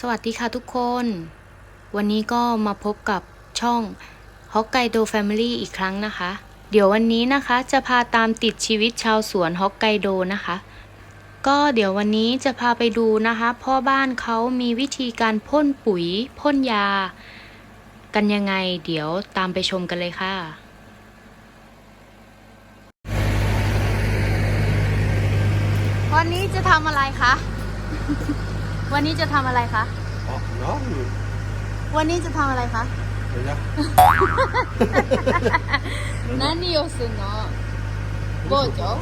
สวัสดีค่ะทุกคน วันนี้ก็มาพบกับช่อง h o k k a i d o Family อีกครั้งนะคะ เดี๋ยววันนี้นะคะจะพาตามติดชีวิตชาวสวนฮอกไกโดนะคะ ก็เดี๋ยววันนี้จะพาไปดูนะคะพ่อบ้านเขามีวิธีการพ่นปุ๋ยพ่นยา กันยังไง เดี๋ยวตามไปชมกันเลยค่ะวันนี้จะทำอะไรคะ วันนี้จะทำอะไรคะ あ、何 วันนี้จะทำอะไรคะ いや、何をするのボーチョ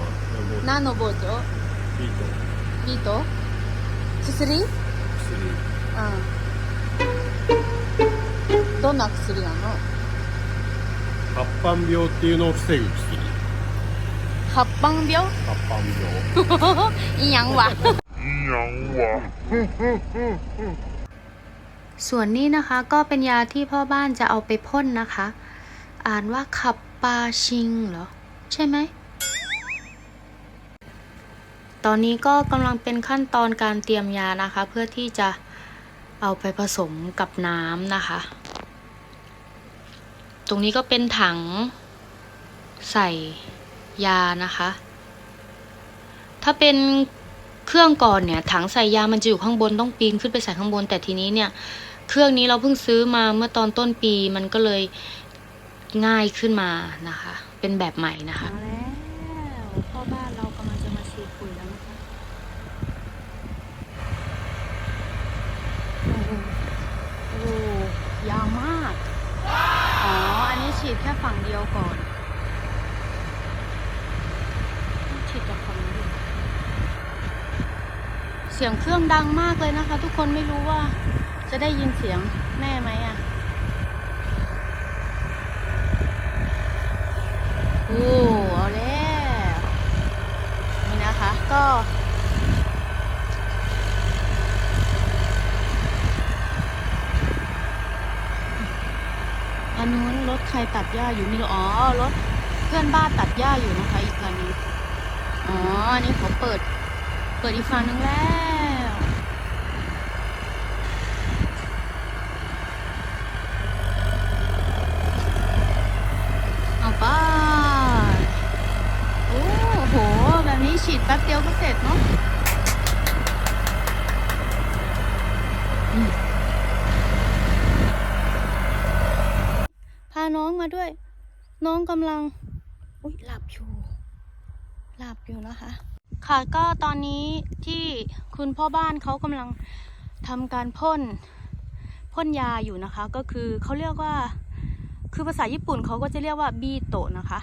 何のボーチョビート、ビート薬薬、うんどんな薬なの発斑病っていうのを防ぐ薬。発斑病発斑病。い ยังวะ ส่วนนี้นะคะก็เป็นยาที่พ่อบ้านจะเอาไปพ่นนะคะ อ่านว่าขับปาชิงเหรอ ใช่ไหม ตอนนี้ก็กำลังเป็นขั้นตอนการเตรียมยานะคะ เพื่อที่จะเอาไปผสมกับน้ำนะคะ ตรงนี้ก็เป็นถังใส่ยานะคะ ถ้าเป็น เครื่องก่อนเนี่ยถังใส่ยามันจะอยู่ข้างบนต้องปีนขึ้นไปใส่ข้างบน แต่ทีนี้เนี่ย เครื่องนี้เราเพิ่งซื้อมาเมื่อตอนต้นปีมันก็เลยง่ายขึ้นมานะคะ เป็นแบบใหม่นะคะแล้วพ่อบ้านเรากำลังจะมาฉีดปุ๋ยแล้วนะคะโอ้โหโอ้โหยาวมาก อ๋อ อันนี้ฉีดแค่ฝั่งเดียวก่อน ฉีดจากฝั่งนี้ดิเสียงเครื่องดังมากเลยนะคะ ทุกคนไม่รู้ว่าจะได้ยินเสียงแม่ไหมอะโอ้เอาแล้วนี่นะคะ ก็อันนู้นรถใครตัดหญ้าอยู่ม่รู้อ๋อรถเพื่อนบ้านตัดหญ้าอยู่นะคะอีกคันนึงอ๋ออันนี้เขาเปิด เปิดอีกฝั่งนึงแล้ว เอาไปโอ้โห แบบนี้ฉีดแป๊บเดียวก็เสร็จเนาะพาน้องมาด้วย น้องกำลัง อุ้ยหลับอยู่ หลับอยู่นะคะ ค่ะก็ตอนนี้ที่คุณพ่อบ้านเขากำลังทำการพ่นพ่นยาอยู่นะคะ ก็คือเขาเรียกว่า คือภาษาญี่ปุ่นเขาก็จะเรียกว่าบีโตะนะคะ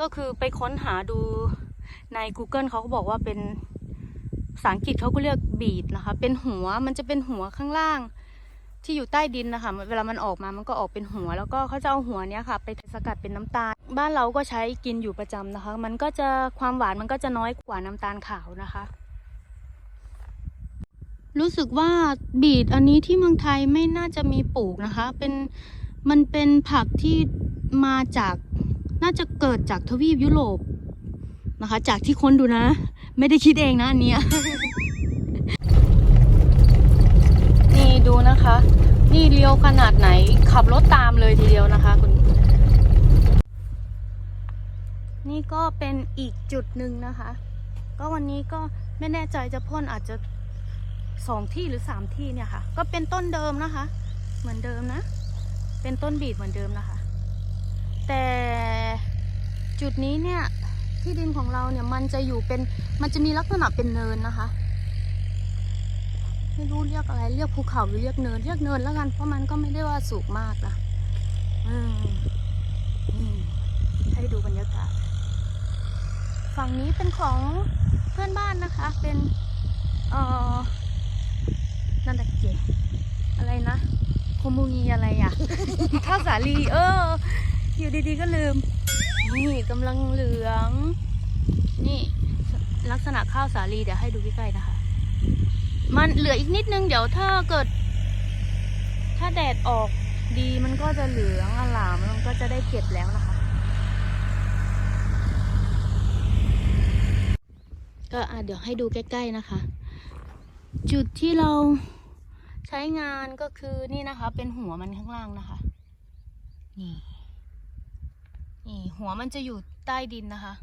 ก็คือไปค้นหาดูใน Google เขาก็บอกว่าเป็นภาษาอังกฤษเขาก็เรียกบีดนะคะ เป็นหัวมันจะเป็นหัวข้างล่าง ที่อยู่ใต้ดินนะคะ เวลามันออกมามันก็ออกเป็นหัว แล้วก็เขาจะเอาหัวเนี้ยค่ะ ไปสกัดเป็นน้ำตาล บ้านเราก็ใช้กินอยู่ประจำนะคะ มันก็จะความหวานมันก็จะน้อยกว่าน้ำตาลขาวนะคะ รู้สึกว่าบีดอันนี้ที่เมืองไทยไม่น่าจะมีปลูกนะคะ เป็นมันเป็นผักที่มาจากน่าจะเกิดจากทวีปยุโรปนะคะ จากที่ค้นดูนะ ไม่ได้คิดเองนะอันเนี้ยนี่ดูนะคะ นี่เลี้ยวขนาดไหนขับรถตามเลยทีเดียวนะคะคุณ นี่ก็เป็นอีกจุดหนึ่งนะคะ ก็วันนี้ก็ไม่แน่ใจจะพ่นอาจจะสองที่หรือสามที่เนี่ยค่ะ ก็เป็นต้นเดิมนะคะ เหมือนเดิมนะ เป็นต้นบีดเหมือนเดิมนะคะ แต่จุดนี้เนี่ยที่ดินของเราเนี่ยมันจะอยู่เป็นมันจะมีลักษณะเป็นเนินนะคะ ไม่รู้เรียกอะไรเรียกภูเขาหรือเรียกเนิน เรียกเนินแล้วกันเพราะมันก็ไม่ได้ว่าสูงมากนะอืมให้ดูบรรยากาศ ฝั่งนี้เป็นของเพื่อนบ้านนะคะ เป็นเอ่อนั่นแหละเจอะไรนะโคมูงีอะไรอะ ข้าวสาลีเออ อยู่ดีๆก็ลืม นี่กำลังเหลือง นี่ลักษณะข้าวสาลีเดี๋ยวให้ดูใกล้ๆนะคะ มันเหลืออีกนิดนึง เดี๋ยวถ้าเกิด ถ้าแดดออกดีมันก็จะเหลืองอลามมันก็จะได้เก็บแล้วนะคะ ก็อะเดี๋ยวให้ดูใกล้ๆนะคะ จุดที่เราใช้งานก็คือนี่นะคะ เป็นหัวมันข้างล่างนะคะ นี่นี่หัวมันจะอยู่ใต้ดินนะคะ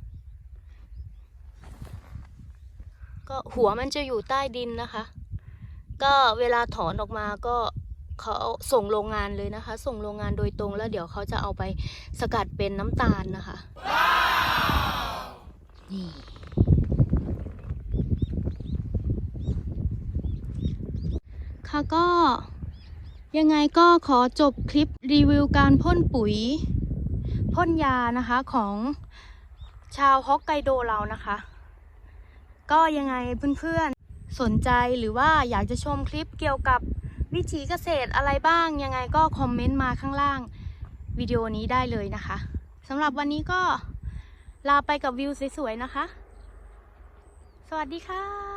ก็หัวมันจะอยู่ใต้ดินนะคะ ก็เวลาถอนออกมาก็เขาส่งโรงงานเลยนะคะ ส่งโรงงานโดยตรงแล้วเดี๋ยวเขาจะเอาไปสกัดเป็นน้ำตาลนะคะนี่ ค่ะก็ ยังไงก็ขอจบคลิปรีวิวการพ่นปุ๋ย พ่นยานะคะของชาวฮอกไกโดเรานะคะ ก็ยังไงเพื่อนๆ สนใจหรือว่าอยากจะชมคลิปเกี่ยวกับวิถีเกษตรอะไรบ้าง ยังไงก็คอมเมนต์มาข้างล่างวิดีโอนี้ได้เลยนะคะสำหรับวันนี้ก็ลาไปกับวิวสวยๆนะคะ สวัสดีค่ะ